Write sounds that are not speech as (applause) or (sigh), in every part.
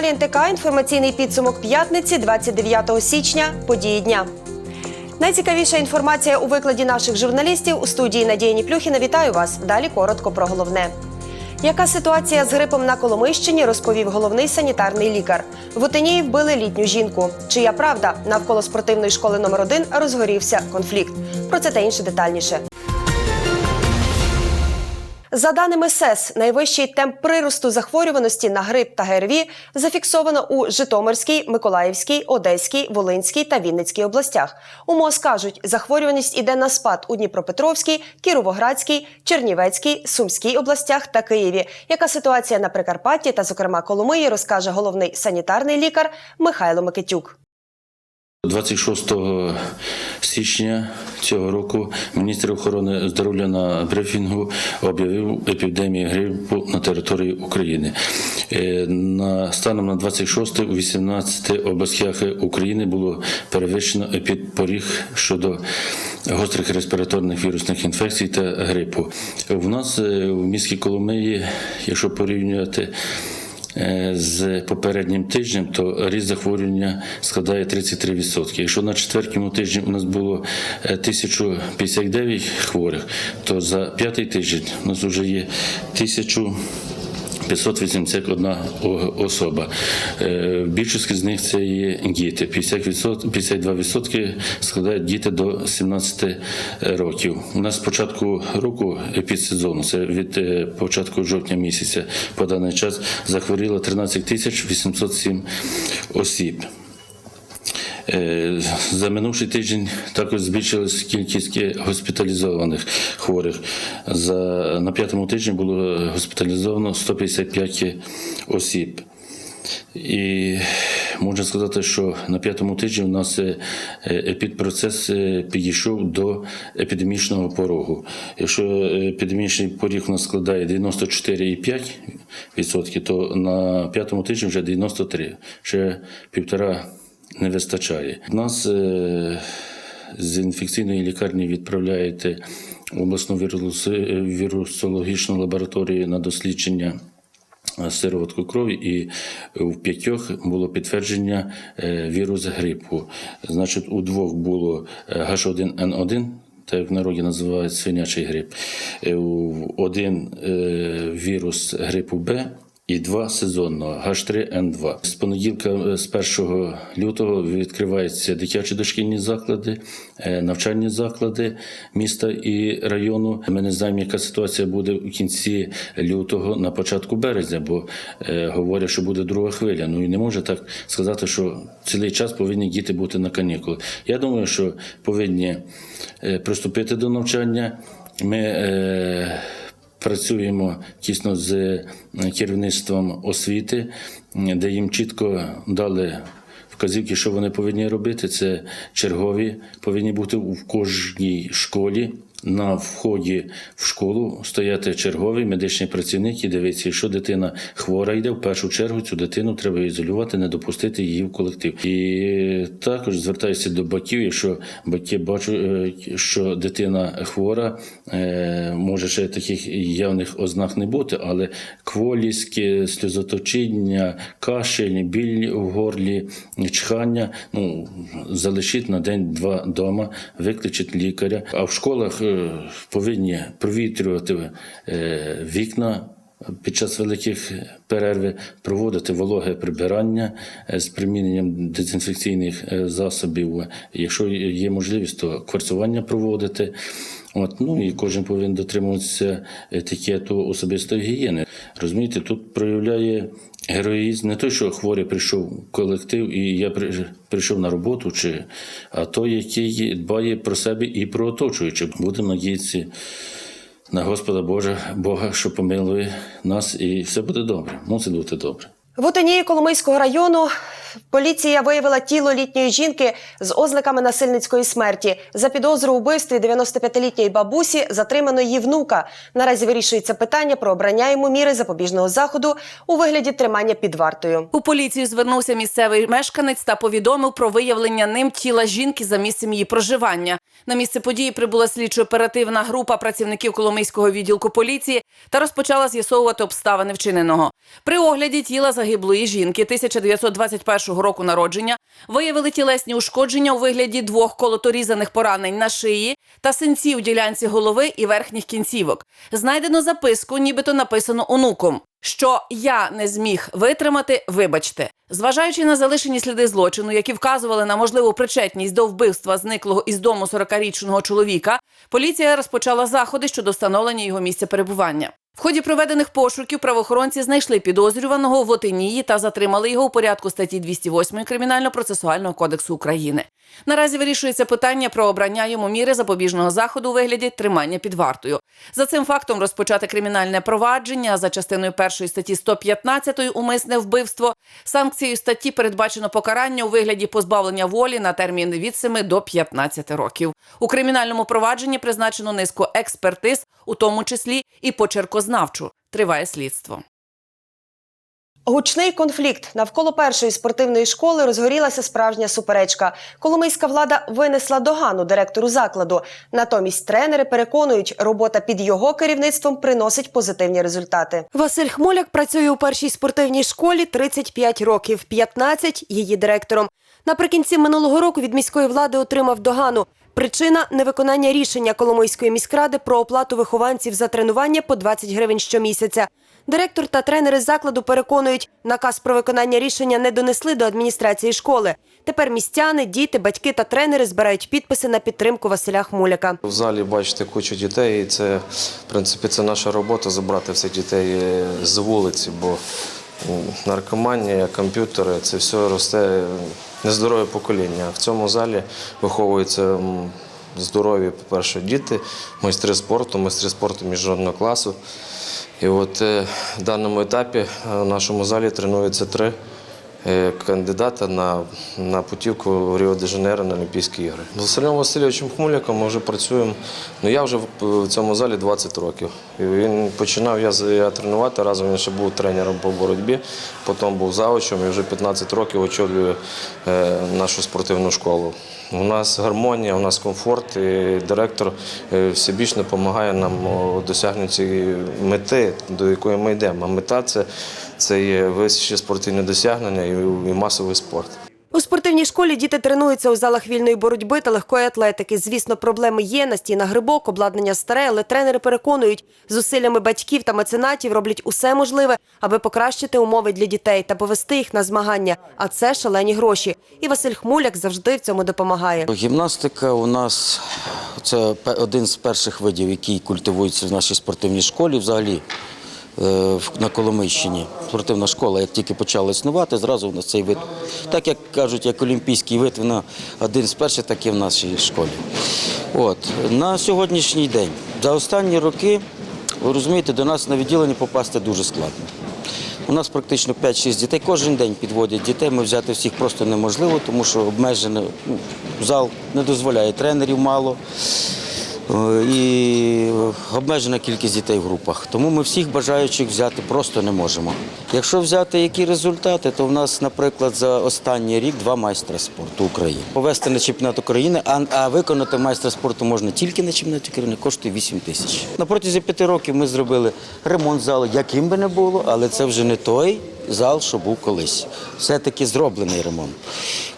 На телеканалі НТК інформаційний підсумок п'ятниці 29 січня. Події дня. Найцікавіша інформація у викладі наших журналістів у студії Надії Ніплюхіна. Вітаю вас. Далі коротко про головне. Яка ситуація з грипом на Коломийщині, розповів головний санітарний лікар. В Отинії вбили літню жінку. Чия правда навколо спортивної школи номер 1 розгорівся конфлікт. Про це та інше детальніше. За даними СЕС, найвищий темп приросту захворюваності на грип та ГРВІ зафіксовано у Житомирській, Миколаївській, Одеській, Волинській та Вінницькій областях. У МОЗ кажуть, захворюваність іде на спад у Дніпропетровській, Кіровоградській, Чернівецькій, Сумській областях та Києві. Яка ситуація на Прикарпатті та, зокрема, Коломиї, розкаже головний санітарний лікар Михайло Микитюк. 26 січня цього року міністр охорони здоров'я на брифінгу об'явив епідемію грипу на території України. Е, На станом на 26 у 18 областях України було перевищено епідпоріг щодо гострих респіраторних вірусних інфекцій та грипу. У нас е, в місті Коломиї, якщо порівнювати з попереднім тижнем, то ріст захворювання складає 33%. Якщо на четвертому тижні у нас було е, 1059 хворих, то за п'ятий тиждень у нас вже є 1000 581 о- особа. Е, Більшість з них це є діти. 50%, 52% складають діти до 17 років. У нас з початку року епідсезону, це від е, початку жовтня місяця по даний час захворіло 13 тисяч 807 осіб. Е, За минувший тиждень також збільшилась кількість госпіталізованих хворих. За, на п'ятому тижні було госпіталізовано 155 осіб. І можна сказати, що на п'ятому тижні у нас е, епідпроцес е, підійшов до епідемічного порогу. Якщо епідемічний поріг у нас складає 94,5%, то на п'ятому тижні вже 93%, ще півтора не вистачає. Нас е, з інфекційної лікарні відправляють в обласну вірусологічну лабораторію на дослідження сироватку крові, і в п'ятьох було підтвердження е, вірус грипу. Значить, у двох було е, H1N1. Так як в народі називають свинячий грип. Е, Один е, вірус грипу Б і два сезонного H3N2. З понеділка, е, з 1 лютого, відкриваються дитячі дошкільні заклади, е, навчальні заклади міста і району. Ми не знаємо, яка ситуація буде в кінці лютого, на початку березня, бо е, говорять, що буде друга хвиля. Ну і не може так сказати, що цілий час повинні діти бути на канікули. Я думаю, що повинні приступити до навчання. Ми Працюємо тісно з е, керівництвом освіти, де їм чітко дали вказівки, що вони повинні робити. Це чергові повинні бути в кожній школі. На вході в школу стояти черговий медичний працівник і дивитися, якщо дитина хвора йде, в першу чергу цю дитину треба ізолювати, не допустити її в колектив. І також звертаюся до батьків, якщо батьки бачать, е, що дитина хвора, е, може ще таких явних ознак не бути, але кволість, е, сльозоточіння, кашель, біль в горлі, чхання, ну залишіть на день-два вдома, викличіть лікаря. А в школах е, повинні провітрювати е, вікна. Під час великих перерви проводити вологе прибирання е, з приміненням дезінфекційних е, засобів. Якщо є можливість, то кварцування проводити. От, ну і кожен повинен дотримуватися етикету особистої гігієни. Розумієте, тут проявляє героїзм не той, що хворий прийшов колектив, і я прийшов на роботу, чи, а той, який дбає про себе і про оточуючих. Будемо надіятися на Господа Божа, Бога, що помилує нас, і все буде добре. Мусить бути добре. В Отинії Коломийського району Поліція виявила тіло літньої жінки з ознаками насильницької смерті. За підозру вбивстві 95-літньої бабусі затримано її внука. Наразі вирішується питання про обрання йому міри запобіжного заходу у вигляді тримання під вартою. У поліцію звернувся місцевий мешканець та повідомив про виявлення ним тіла жінки за місцем її проживання. На місце події прибула слідчо-оперативна група працівників Коломийського відділку поліції та розпочала з'ясовувати обставини вчиненого. При огляді тіла загиблої жінки 1921 року народження виявили тілесні ушкодження у вигляді двох колоторізаних поранень на шиї та синці у ділянці голови і верхніх кінцівок. Знайдено записку, нібито написану онуком. Що я не зміг витримати, вибачте, зважаючи на залишені сліди злочину, які вказували на можливу причетність до вбивства зниклого із дому 40-річного чоловіка, поліція розпочала заходи щодо встановлення його місця перебування. Ході проведених пошуків правоохоронці знайшли підозрюваного в Отинії та затримали його у порядку статті 208 Кримінально-процесуального кодексу України. Наразі вирішується питання про обрання йому міри запобіжного заходу у вигляді тримання під вартою. За цим фактом розпочати кримінальне провадження за частиною першої статті 115 умисне вбивство. Санкцією статті передбачено покарання у вигляді позбавлення волі на термін від 7 до 15 років. У кримінальному провадженні призначено низку експертиз, у тому числі і почеркознавчу. Триває слідство. Гучний конфлікт навколо першої спортивної школи розгорілася справжня суперечка. Коломийська влада винесла догану директору закладу. Натомість тренери переконують, робота під його керівництвом приносить позитивні результати. Василь Хмоляк працює у першій спортивній школі 35 років, 15 – її директором. Наприкінці минулого року від міської влади отримав догану. Причина невиконання рішення Коломийської міськради про оплату вихованців за тренування по 20 гривень щомісяця. Директор та тренери закладу переконують, наказ про виконання рішення не донесли до адміністрації школи. Тепер містяни, діти, батьки та тренери збирають підписи на підтримку Василя Хмуляка. В залі бачите кучу дітей, і це, в принципі, це наша робота забрати всіх дітей е, з вулиці, бо наркоманія, комп'ютери це все росте нездорове покоління. В цьому залі виховуються здорові, по-перше, діти, майстри спорту, майстри спорту міжнародного класу. І от е, в даному етапі е, в нашому залі тренуються три кандидата на, на путівку в Ріо-де-Жанейро на Олімпійські ігри. З Василем Васильовичем Хмуляком ми вже працюємо. Ну я вже в, цьому залі 20 років. І він починав я, я тренувати разом. Він ще був тренером по боротьбі, потім був завучем і вже 15 років очолює е, нашу спортивну школу. У нас гармонія, у нас комфорт, і директор е, всебічно допомагає нам у досягненні цієї мети, до якої ми йдемо. А мета це, це є вищі спортивні досягнення і, масовий спорт. У спортивній школі діти тренуються у залах вільної боротьби та легкої атлетики. Звісно, проблеми є на стінах грибок, обладнання старе, але тренери переконують, зусиллями батьків та меценатів роблять усе можливе, аби покращити умови для дітей та повести їх на змагання. А це шалені гроші. І Василь Хмуляк завжди в цьому допомагає. Гімнастика у нас це один з перших видів, який культивується в нашій спортивній школі. Взагалі на Коломийщині. Спортивна школа, як тільки почала існувати, зразу в нас цей вид. Так як кажуть, як олімпійський вид, вона один з перших, так і в нашій школі. От на сьогоднішній день, за останні роки, ви розумієте, до нас на відділення попасти дуже складно. У нас практично 5-6 дітей. Кожен день підводять дітей. Ми взяти всіх просто неможливо, тому що обмежений ну, зал не дозволяє тренерів мало. Е, І обмежена кількість дітей в групах. Тому ми всіх бажаючих взяти просто не можемо. Якщо взяти які результати, то в нас, наприклад, за останній рік два майстра спорту України. Повести на чемпіонат України, а, а виконати майстра спорту можна тільки на чемпіонаті України, коштує 8 тисяч. На протязі п'яти років ми зробили ремонт залу, яким би не було, але це вже не той зал, що був колись. Все-таки зроблений ремонт.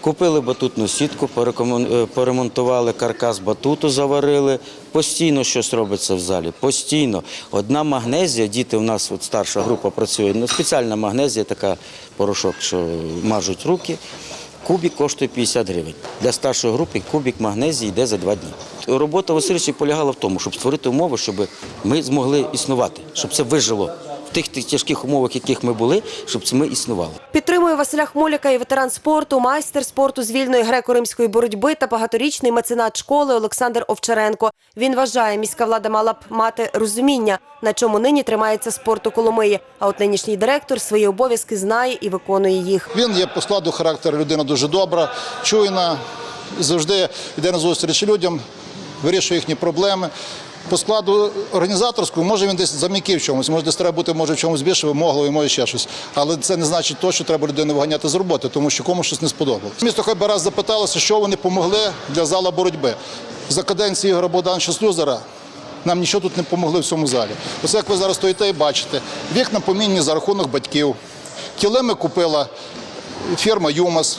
Купили батутну сітку, е, поремонтували каркас батуту, заварили. Постійно щось робиться в залі. Постійно. Одна магнезія, діти у нас, от старша група працює, ну, спеціальна магнезія, така порошок, що мажуть руки. Кубік коштує 50 гривень. Для старшої групи кубік магнезії йде за два дні. Робота Васильовича полягала в тому, щоб створити умови, щоб ми змогли існувати, щоб це вижило тих, тих тяжких умовах, яких ми були, щоб це ми існували. Підтримує Василя Хмоляка і ветеран спорту, майстер спорту з вільної греко-римської боротьби та багаторічний меценат школи Олександр Овчаренко. Він вважає, міська влада мала б мати розуміння, на чому нині тримається спорт у Коломиї. А от нинішній директор свої обов'язки знає і виконує їх. Він є по складу характеру людина дуже добра, чуйна, завжди йде на зустріч людям, вирішує їхні проблеми. По складу організаторському, може він десь зам'яків в чомусь, може десь треба бути може в чомусь більше вимогливий, може ще щось. Але це не значить то, що треба людину виганяти з роботи, тому що комусь щось не сподобалось. Місто хай би раз запиталося, що вони помогли для зала боротьби. За каденції Ігоря Богдановича Слюзера нам нічого тут не помогли в цьому залі. Оце як ви зараз стоїте і бачите, вікна помінні за рахунок батьків. Килими купила фірма ЮМАС.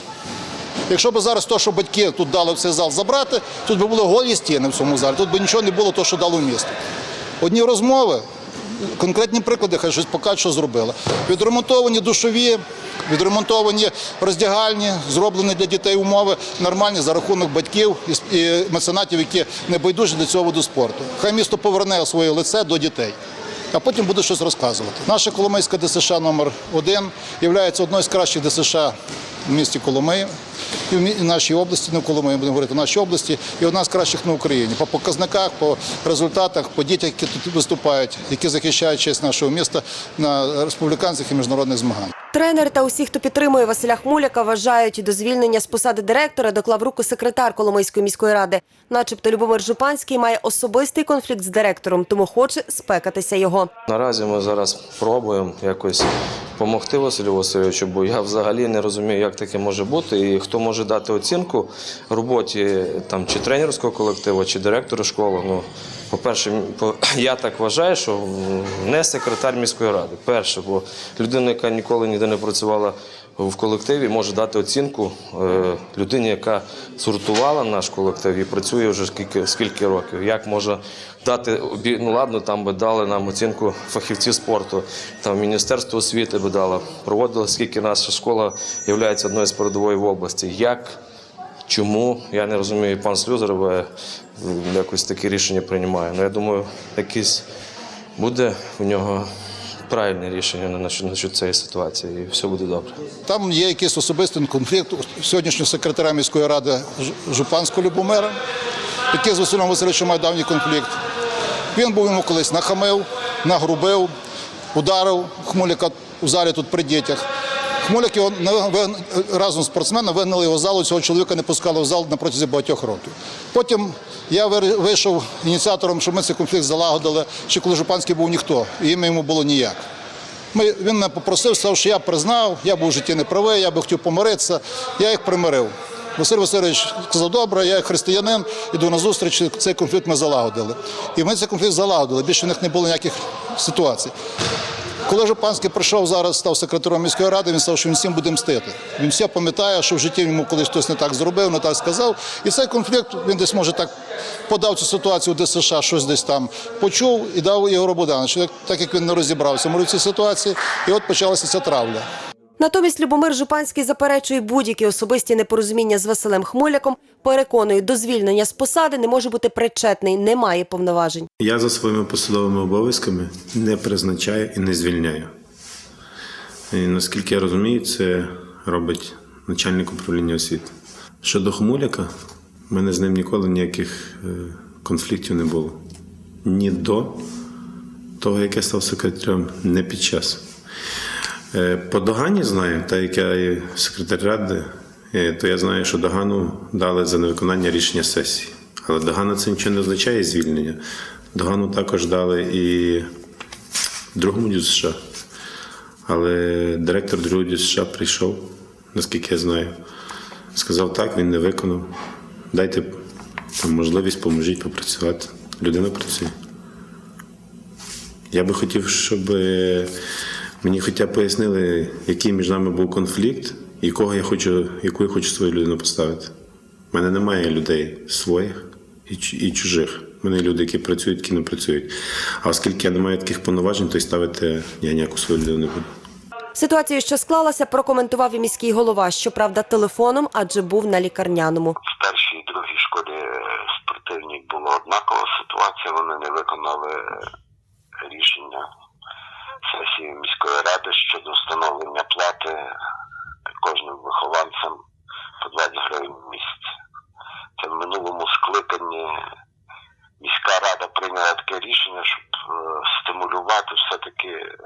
Якщо б зараз то, що батьки тут дали в цей зал забрати, тут би були голі стіни в цьому залі, тут би нічого не було, то, що дало місто. Одні розмови, конкретні приклади, хай щось покажуть, що зробили. Відремонтовані душові, відремонтовані роздягальні, зроблені для дітей умови нормальні за рахунок батьків і меценатів, які не байдужі до цього виду спорту. Хай місто поверне своє лице до дітей. А потім буде щось розказувати. Наша Коломийська ДСШ номер 1 є одною з кращих ДСШ в місті Коломиї. І в нашій області, не коли ми будемо говорити, в нашій області, і одна з кращих на Україні. По показниках, по результатах, по дітях, які тут виступають, які захищають честь нашого міста на республіканських і міжнародних змаганнях. Тренери та усі, хто підтримує Василя Хмуляка, вважають, до звільнення з посади директора доклав руку секретар Коломийської міської ради. Начебто Любомир Жупанський має особистий конфлікт з директором, тому хоче спекатися його. Наразі ми зараз пробуємо якось допомогти Василю Васильовичу, бо я взагалі не розумію, як таке може бути, і хто може дати оцінку роботі там чи тренерського колективу, чи директору школи. Ну, по-перше, по- (clears throat) я так вважаю, що не секретар міської ради. Перше, бо людина, яка ніколи ніде не працювала в колективі, може дати оцінку е, людині, яка сортувала наш колектив і працює вже скільки, скільки років. Як може дати ну ладно, там би дали нам оцінку фахівців спорту, там Міністерство освіти би дало, проводило, скільки наша школа є одною з передової в області. Як, чому, я не розумію, пан Слюзер би, якось таке рішення приймає. Ну, я думаю, якесь буде у нього правильне рішення на насчет- цієї ситуації, і все буде добре. Там є якийсь особистий конфлікт сьогоднішнього секретаря міської ради Жупанського Любомира, який з Василем Васильовичем має давній конфлікт. Він був йому колись нахамив, нагрубив, ударив Хмуляка у залі тут при дітях. Хмуляк його разом з спортсменом вигнали його залу, цього чоловіка не пускали в зал на багатьох років. Потім я вийшов ініціатором, щоб ми цей конфлікт залагодили, ще коли Жупанський був ніхто, і ім'я йому було ніяк. Ми, він мене попросив, сказав, що я признав, я був в житті неправий, я би хотів помиритися. Я їх примирив. Василь Васильович сказав, добре, я християнин, іду на зустріч, цей конфлікт ми залагодили. І ми цей конфлікт залагодили, більше в них не було ніяких ситуацій. Коли Жупанський прийшов зараз, став секретарем міської ради, він сказав, що він всім буде мстити. Він все пам'ятає, що в житті йому колись хтось не так зробив, не так сказав. І цей конфлікт він десь може так подав цю ситуацію до США, щось десь там почув і дав Ігору Богдановичу, так, як він не розібрався в цій ситуації. І от почалася ця травля. Натомість Любомир Жупанський заперечує будь-які особисті непорозуміння з Василем Хмуляком. Переконує, до звільнення з посади не може бути причетний, не має повноважень. Я за своїми посадовими обов'язками не призначаю і не звільняю. І, наскільки я розумію, це робить начальник управління освіти. Щодо Хмуляка, в мене з ним ніколи ніяких е, конфліктів не було. Ні до того, як я став секретарем, не під час. Е, По догані знаю, та як я є секретар ради, е, то я знаю, що догану дали за невиконання рішення сесії. Але догана це нічого не означає звільнення. Догану також дали і другому дю США. Але директор другого дю США прийшов, наскільки я знаю, сказав так, він не виконав. Дайте там, можливість, поможіть попрацювати. Людина працює. Я би хотів, щоб е, мені хоча б пояснили, який між нами був конфлікт, і кого я хочу, яку я хочу свою людину поставити. У мене немає людей своїх і, чужих. У мене люди, які працюють, які не працюють. А оскільки я не маю таких повноважень, то й ставити я ніяку свою людину не буду. Ситуацію, що склалася, прокоментував і міський голова, щоправда, телефоном, адже був на лікарняному. В першій і другій школі е, спортивній була однакова ситуація. Вони не виконали рішення сесії міської ради щодо встановлення плати кожним вихованцям по 20 гривень в місяць. Це в минулому скликанні міська рада прийняла таке рішення, щоб е, стимулювати все-таки, е,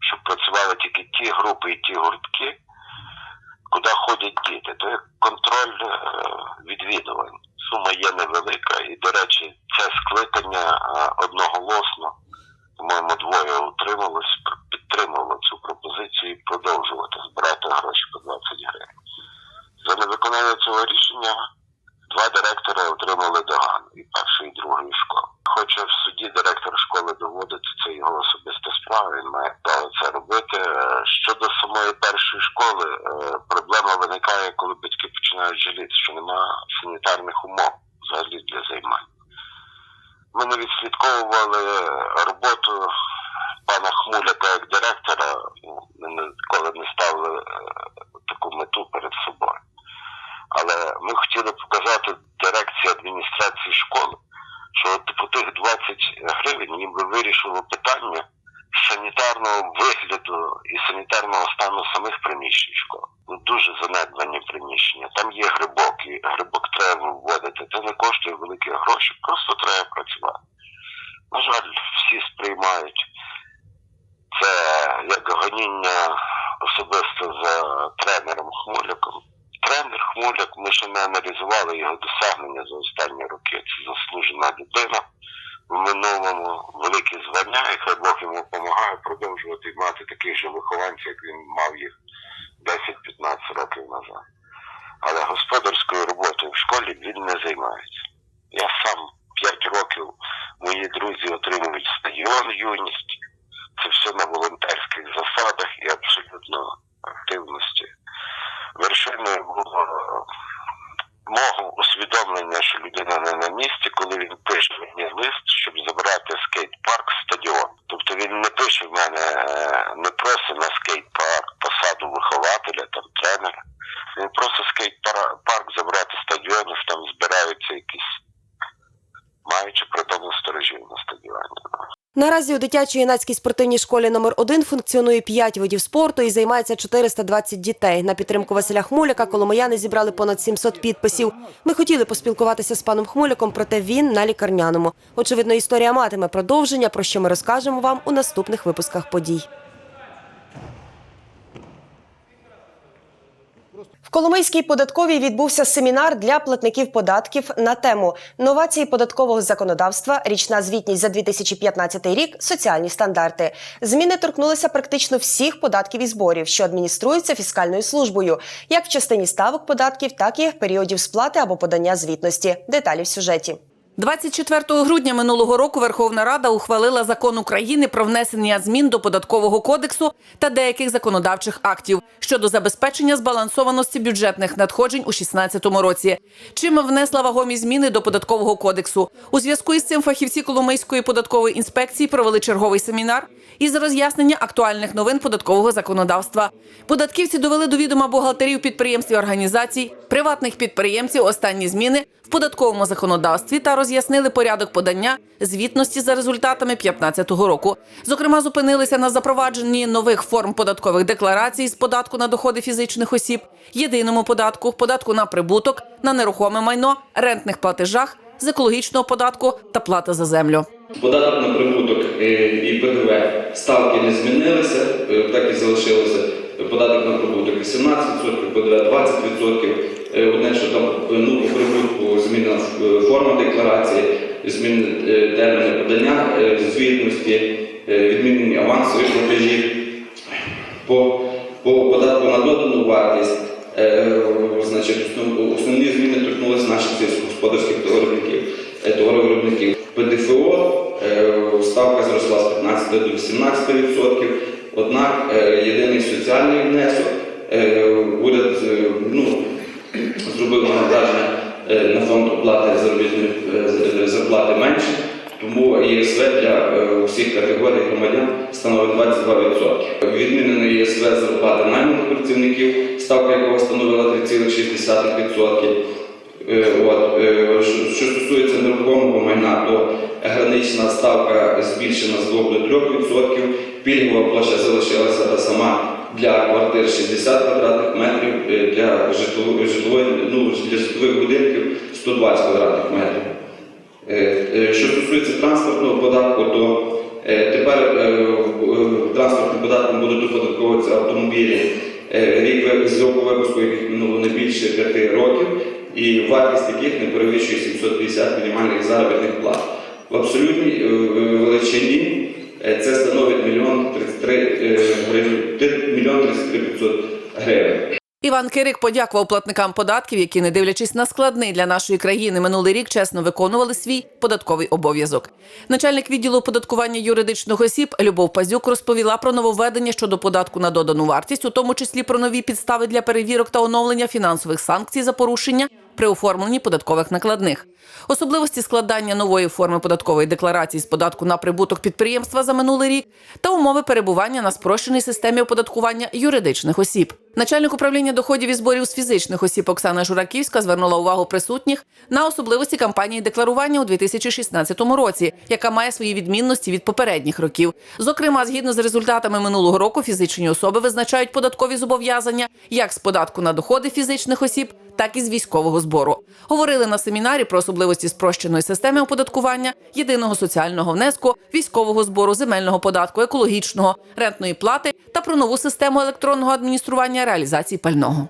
щоб працювали тільки ті групи і ті гуртки, куди ходять діти. То є контроль е, відвідувань. Сума є невелика, і, до речі, це скликання одноголосно, по-моєму, двоє утрималось, підтримувало цю пропозицію і продовжувати збирати гроші по 20 гривень. За невиконання цього рішення два директори отримали догану і першої, і другої школи. Хоче в суді директор школи доводити, це його особиста справа, він має право це робити. Е, Щодо самої першої школи, е, проблема виникає, коли батьки починають жаліти, що немає санітарних умов взагалі для займань. Ми не відслідковували роботу пана Хмуляка як директора, ну, ми ніколи не ставили е, таку мету перед собою. Але ми хотіли показати дирекції адміністрації школи, що от по тих 20 гривень ніби вирішило питання санітарного вигляду і санітарного стану самих приміщень школи. Дуже занедбані приміщення. Там є грибок, і грибок треба вводити. Це не коштує великі гроші, просто треба працювати. На жаль, всі сприймають це як гоніння особисто за тренером Хмуляком. Тренер Хмуляк, ми ще не аналізували його досягнення за останні роки. Це заслужена людина. В минулому великі звання, і хай Бог йому допомагає продовжувати мати таких же вихованців, як він мав їх 10-15 років назад. Але господарською роботою в школі він не займається. Я сам 5 років, мої друзі отримують стадіон юність. Це все на волонтерських засадах і абсолютно активності. Вершиною було мого усвідомлення, що людина не на місці, коли він пише мені лист, щоб забрати скейт-парк стадіон. Тобто він не пише в мене, е, не просить на скейт-парк посаду вихователя, там тренера. Він просить скейт-парк забрати стадіон, там збираються якісь маючи при тому сторожів на стадіоні. Наразі у дитячо-юнацькій спортивній школі номер 1 функціонує 5 видів спорту і займається 420 дітей. На підтримку Василя Хмуляка коломияни зібрали понад 700 підписів. Ми хотіли поспілкуватися з паном Хмуляком, проте він на лікарняному. Очевидно, історія матиме продовження, про що ми розкажемо вам у наступних випусках подій. В Коломийській податковій відбувся семінар для платників податків на тему новації податкового законодавства, річна звітність за 2015 рік, соціальні стандарти. Зміни торкнулися практично всіх податків і зборів, що адмініструються фіскальною службою, як в частині ставок податків, так і періодів сплати або подання звітності. Деталі в сюжеті. 24 грудня минулого року Верховна Рада ухвалила закон України про внесення змін до податкового кодексу та деяких законодавчих актів щодо забезпечення збалансованості бюджетних надходжень у 2016 році. Чим внесла вагомі зміни до податкового кодексу. У зв'язку із цим фахівці Коломийської податкової інспекції провели черговий семінар із роз'яснення актуальних новин податкового законодавства. Податківці довели до відома бухгалтерів підприємств і організацій, приватних підприємців останні зміни в податковому законодавстві та роз'яснили порядок подання звітності за результатами 2015 року. Зокрема, зупинилися на запровадженні нових форм податкових декларацій з податку на доходи фізичних осіб, єдиному податку, податку на прибуток, на нерухоме майно, рентних платежах, з екологічного податку та плата за землю. Податок на прибуток е, і ПДВ ставки не змінилися, е, так і залишилося. Податок на прибуток 18%, ПДВ 20%. Е, Одне, що там е, ну, по прибутку змінена е, форма декларації, змінені терміни подання звітності, відмінені авансові платежі. По, по податку на додану вартість, значить, основні зміни торкнулися наших сільськогосподарських товаровиробників. товаровиробників. ПДФО ставка зросла з 15 до 18%, однак єдиний соціальний внесок уряд ну, зробив навантаження е, на фонд оплати заробітної е, зарплати менше, тому ЄСВ для е, усіх категорій громадян становить 22%. Відмінено ЄСВ зарплати найманих працівників, ставка якого становила 3,6%. Е, От, що, стосується нерухомого майна, то гранична ставка збільшена з 2 до 3%, пільгова площа залишилася та сама для квартир 60 квадратних метрів, для житлової, ну, для житлових будинків 120 квадратних метрів. Е, е, Що стосується транспортного податку, то е, тепер транспортним податком будуть оподатковуватися автомобілі, рік з року випуску яких минуло не більше 5 років, і вартість яких не перевищує 750 мінімальних заробітних плат. В абсолютній величині це становить мільйон 33 е, гривень, ти- мільйон 33 500 гривень. Іван Кирик подякував платникам податків, які, не дивлячись на складний для нашої країни минулий рік, чесно виконували свій податковий обов'язок. Начальник відділу оподаткування юридичних осіб Любов Пазюк розповіла про нововведення щодо податку на додану вартість, у тому числі про нові підстави для перевірок та оновлення фінансових санкцій за порушення при оформленні податкових накладних. Особливості складання нової форми податкової декларації з податку на прибуток підприємства за минулий рік та умови перебування на спрощеній системі оподаткування юридичних осіб. Начальник управління доходів і зборів з фізичних осіб Оксана Жураківська звернула увагу присутніх на особливості кампанії декларування у 2016 році, яка має свої відмінності від попередніх років. Зокрема, згідно з результатами минулого року, фізичні особи визначають податкові зобов'язання як з податку на доходи фізичних осіб, так і з військового збору. Говорили на семінарі про особливості спрощеної системи оподаткування, єдиного соціального внеску, військового збору, земельного податку, екологічного, рентної плати та про нову систему електронного адміністрування реалізації пального.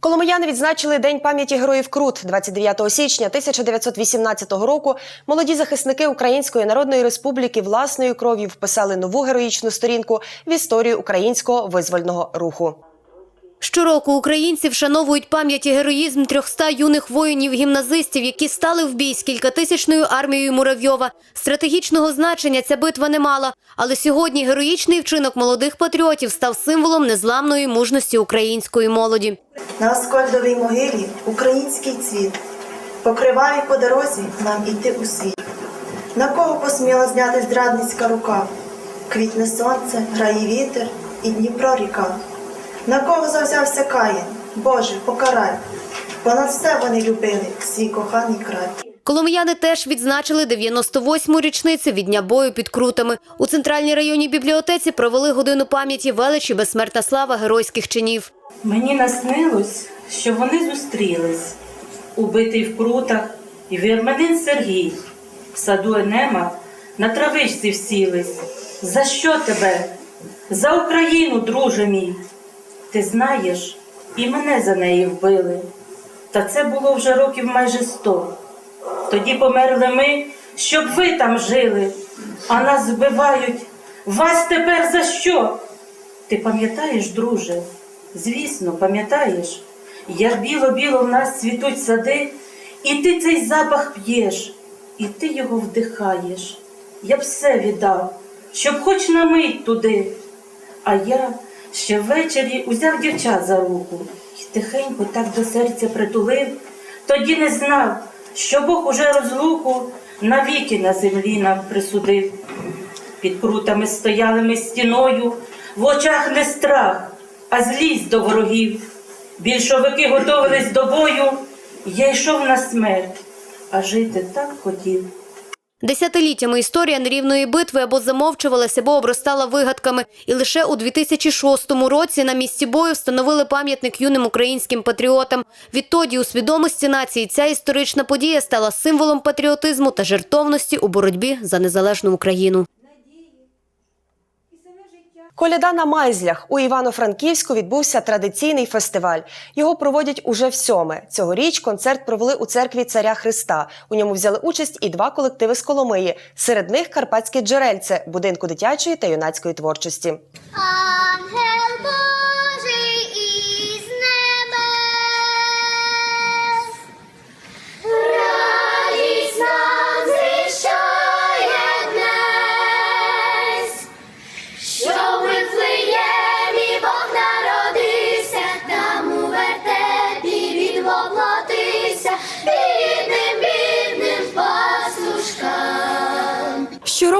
Коломияни відзначили День пам'яті героїв Крут 29 січня 1918 року. Молоді захисники Української Народної Республіки власною кров'ю вписали нову героїчну сторінку в історію українського визвольного руху. Щороку українці вшановують пам'ять і героїзм 300 юних воїнів-гімназистів, які стали в бій з кількатисячною армією Муравйова. Стратегічного значення ця битва не мала, але сьогодні героїчний вчинок молодих патріотів став символом незламної мужності української молоді. На Аскольдовій могилі український цвіт покриває по дорозі нам іти у світ. На кого посміла зняти зрадницька рука? Квітне сонце, грає вітер і Дніпро ріка. На кого завзявся Каїн? Боже, покарай. Понад все вони любили свій коханий край. Коломияни теж відзначили 98-му річницю від дня бою під крутами. У центральній районній бібліотеці провели годину пам'яті величі безсмертна слава геройських чинів. Мені наснилось, що вони зустрілись, убитий в крутах і вірменин Сергій, в саду Енема на травичці всілись. За що тебе? За Україну, друже мій. Ти знаєш, і мене за неї вбили. Та це було вже років майже сто. Тоді померли ми, щоб ви там жили, а нас вбивають. Вас тепер за що? Ти пам'ятаєш, друже? Звісно, пам'ятаєш, як біло-біло в нас цвітуть сади, і ти цей запах п'єш, і ти його вдихаєш. Я б все віддав, щоб хоч на мить туди. А я ще ввечері узяв дівчат за руку і тихенько так до серця притулив, тоді не знав, що Бог уже розлуку навіки на землі нам присудив. Під крутами стояли ми стіною, в очах не страх, а злість до ворогів. Більшовики готовились до бою, я йшов на смерть, а жити так хотів. Десятиліттями історія нерівної битви або замовчувалася, або обростала вигадками. І лише у 2006 році на місці бою встановили пам'ятник юним українським патріотам. Відтоді у свідомості нації ця історична подія стала символом патріотизму та жертовності у боротьбі за незалежну Україну. Коляда на Майзлях у Івано-Франківську відбувся традиційний фестиваль. Його проводять уже всьоме. Цьогоріч концерт провели у церкві Царя Христа. У ньому взяли участь і два колективи з Коломиї. Серед них Карпатське джерельце будинку дитячої та юнацької творчості. Ангел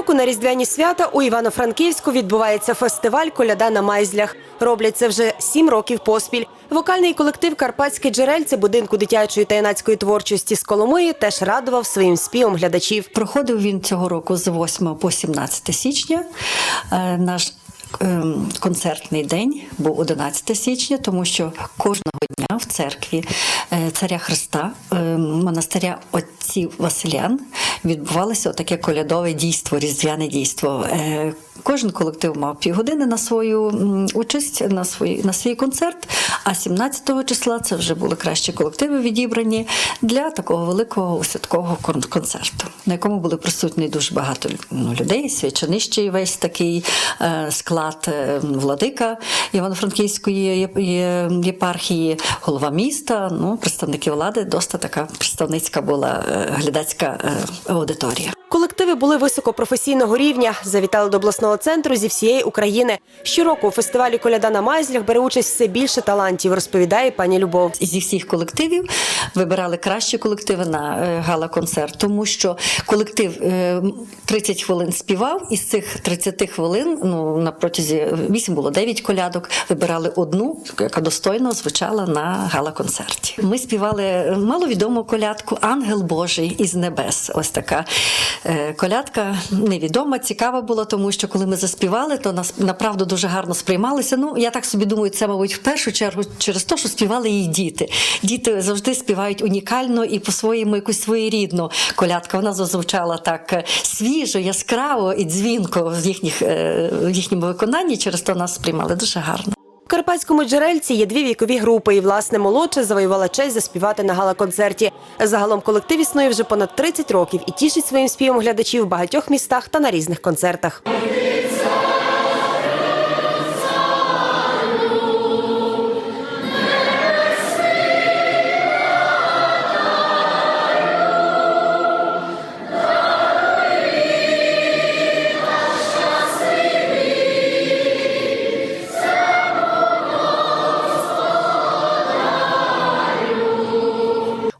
Щороку на різдвяні свята у Івано-Франківську відбувається фестиваль Коляда на майзлях. Роблять це вже сім років поспіль. Вокальний колектив Карпатське джерельце будинку дитячої та юнацької творчості з Коломиї теж радував своїм співом глядачів. Проходив він цього року з 8 по 17 січня. Е, Наш концертний день був 11 січня, тому що кожного дня в церкві е, царя Христа, е, монастиря отців Василян, відбувалося таке колядове дійство, різдвяне дійство. Кожен колектив мав півгодини на свою участь, на свій, на свій концерт. А 17 числа це вже були кращі колективи відібрані для такого великого святкового кон- концерту, на якому були присутні дуже багато ну, людей, священищий весь такий е, склад е, владика Івано-Франківської єпархії, голова міста, ну, представники влади, доста така представницька була е, глядацька аудиторія. Колективи були високопрофесійного рівня, завітали до обласного центру зі всієї України. Щороку у фестивалі Коляда на майзлях бере участь все більше талантів, розповідає пані Любов. зі всіх колективів вибирали кращі колективи на е, гала-концерт, тому що колектив е, 30 хвилин співав, із цих 30 хвилин, ну на протязі 8 було 9 колядок, вибирали одну, яка достойно звучала на гала-концерті. Ми співали маловідому колядку Ангел Божий із небес. Ось така е, колядка невідома, цікава була, тому що коли ми заспівали, то нас направду дуже гарно сприймалися. Ну я так собі думаю, це мабуть в першу чергу через те, що співали її діти. Діти завжди співають унікально і по-своєму якусь своєрідну колядка. Вона зазвучала так е, свіжо, яскраво і дзвінко в їхніх е, в їхньому виконанні. Через то нас сприймали дуже гарно. Карпатському джерельці є дві вікові групи, і власне молодша завоювала честь заспівати на гала-концерті. Загалом колектив існує вже понад 30 років і тішить своїм співом глядачів в багатьох містах та на різних концертах.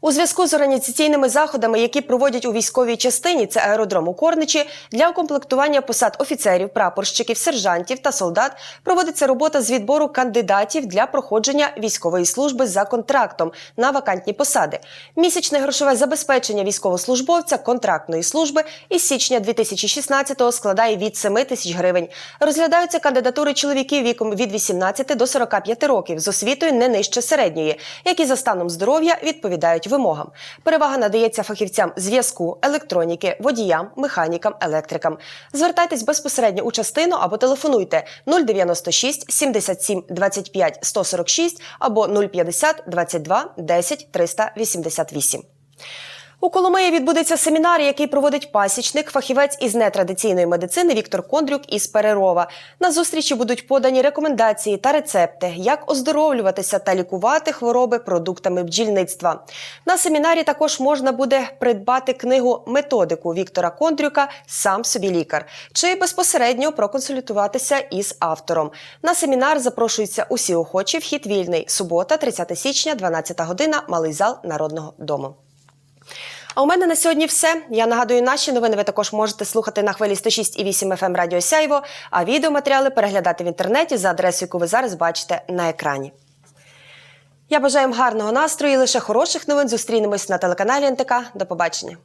У зв'язку з організаційними заходами, які проводять у військовій частині, це аеродром у Корничі, для укомплектування посад офіцерів, прапорщиків, сержантів та солдат проводиться робота з відбору кандидатів для проходження військової служби за контрактом на вакантні посади. Місячне грошове забезпечення військовослужбовця контрактної служби із січня 2016-го складає від 7 тисяч гривень. Розглядаються кандидатури чоловіків віком від 18 до 45 років з освітою не нижче середньої, які за станом здоров'я відповідають вимогам. Перевага надається фахівцям зв'язку, електроніки, водіям, механікам, електрикам. Звертайтесь безпосередньо у частину або телефонуйте 096 77 25 146 або 050 22 10 388. У Коломиї відбудеться семінар, який проводить пасічник, фахівець із нетрадиційної медицини Віктор Кондрюк із Перерова. На зустрічі будуть подані рекомендації та рецепти, як оздоровлюватися та лікувати хвороби продуктами бджільництва. На семінарі також можна буде придбати книгу Методику Віктора Кондрюка Сам собі лікар чи безпосередньо проконсультуватися із автором. На семінар запрошуються усі охочі. Вхід вільний. Субота, 30 січня, 12 година, малий зал Народного дому. А у мене на сьогодні все. Я нагадую, наші новини ви також можете слухати на хвилі 106,8 FM Радіо Сяйво, а відеоматеріали переглядати в інтернеті за адресою, яку ви зараз бачите на екрані. Я бажаю вам гарного настрою і лише хороших новин. Зустрінемось на телеканалі НТК. До побачення.